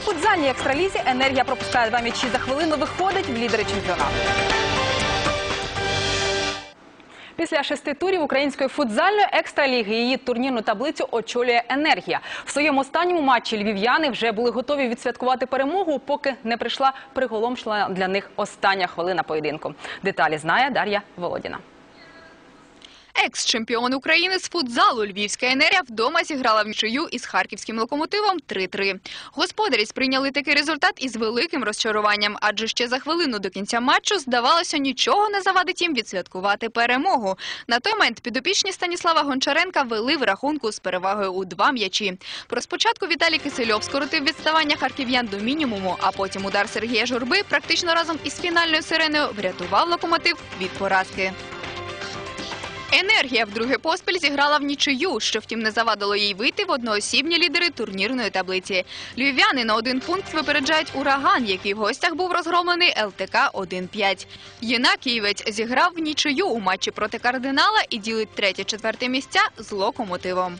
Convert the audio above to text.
футзальній екстралізі енергія пропускає два м'ячі за хвилину. Виходить в лідери чемпіонату. Після шести турів української футзальної екстраліги її турнірну таблицю очолює енергія. В своєму останньому матчі львів'яни вже були готові відсвяткувати перемогу, поки не прийшла приголомшлена для них остання хвилина поєдинку. Деталі знає Дар'я Володіна. Екс-чемпіон України з футзалу Львівська енергія вдома зіграла в нічию із харківським локомотивом 3-3. Господарі сприйняли такий результат із великим розчаруванням, адже ще за хвилину до кінця матчу здавалося, нічого не завадить їм відсвяткувати перемогу. На той момент підопічні Станіслава Гончаренка вели в рахунку з перевагою у два м'ячі. Про спочатку Віталій Кисельов скоротив відставання харків'ян до мінімуму, а потім удар Сергія Журби практично разом із фінальною сиреною врятував локомотив від поразки. Енергія вдруге поспіль зіграла в нічию, що втім не завадило їй вийти в одноосібні лідери турнірної таблиці. Львів'яни на один пункт випереджають ураган, який в гостях був розгромлений ЛТК 1-5. Єна Київець зіграв в нічию у матчі проти кардинала і ділить третє-четверте місця з локомотивом.